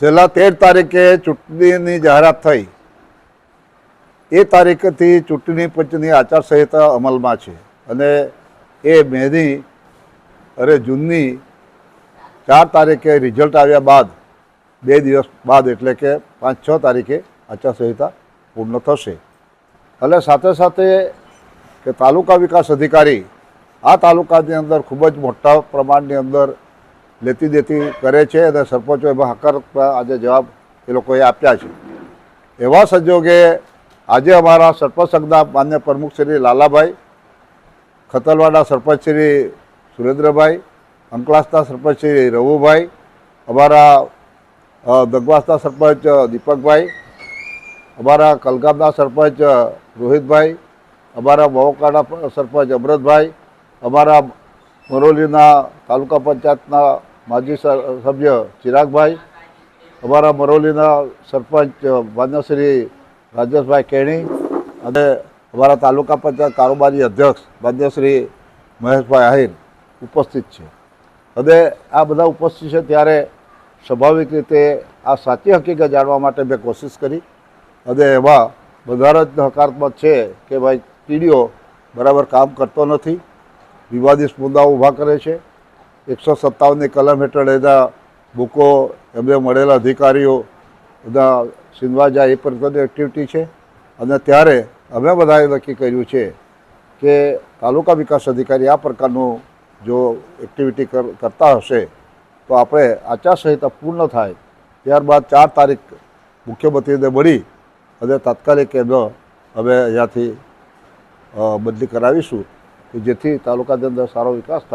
છેલ્લા તેર તારીખે ચૂંટણીની જાહેરાત થઈ. એ તારીખથી ચૂંટણી પંચની આચારસંહિતા અમલમાં છે અને એ મેની અરે જૂનની ચાર તારીખે રિઝલ્ટ આવ્યા બાદ, બે દિવસ બાદ એટલે કે પાંચ છ તારીખે આચારસંહિતા પૂર્ણ થશે. એટલે સાથે સાથે કે તાલુકા વિકાસ અધિકારી, આ તાલુકાની અંદર ખૂબ જ મોટા પ્રમાણની અંદર લેતી દેતી કરે છે અને સરપંચો એમાં હકારાત્મક આજે જવાબ એ લોકોએ આપ્યા છે. એવા સંજોગે આજે અમારા સરપંચ સંઘના માન્ય પ્રમુખ શ્રી લાલાભાઈ ખતલવાડા સરપંચ શ્રી સુરેન્દ્રભાઈ, અંકલાસના સરપંચ શ્રી રવુભાઈ, અમારા દગવાસના સરપંચ દીપકભાઈ, અમારા કલગામના સરપંચ રોહિતભાઈ, અમારા મહોકાના સરપંચ અમૃતભાઈ અમારા મરોલીના તાલુકા પંચાયતના માજી સભ્ય ચિરાગભાઈ, અમારા મરોલીના સરપંચ માન્ય રાજેશભાઈ કેણી અને અમારા તાલુકા પંચાયત કારોબારી અધ્યક્ષ માન્ય મહેશભાઈ આહિર ઉપસ્થિત છે. અને આ બધા ઉપસ્થિત છે ત્યારે સ્વાભાવિક રીતે આ સાચી હકીકત જાણવા માટે મેં કોશિશ કરી અને એમાં બધા જ હકારાત્મક છે કે ભાઈ પીડીઓ બરાબર કામ કરતો નથી, વિવાદિત મુદ્દાઓ ઊભા કરે છે. એકસો સત્તાવનની કલમ હેઠળ એના બુકો એમને મળેલા અધિકારીઓ બધા સીનવા જાય એ પ્રકારની એક્ટિવિટી છે. અને ત્યારે અમે બધાએ નક્કી કર્યું છે કે તાલુકા વિકાસ અધિકારી આ પ્રકારનું જો એક્ટિવિટી કર- કરતા હશે, તો આપણે આચારસંહિતા પૂર્ણ થાય. ત્યારબાદ ચાર તારીખ મુખ્યમંત્રીને મળી અને તાત્કાલિક એમનો અમે અહીંયાથી બદલી કરાવીશું કે જેથી તાલુકાની અંદર સારો વિકાસ થાય.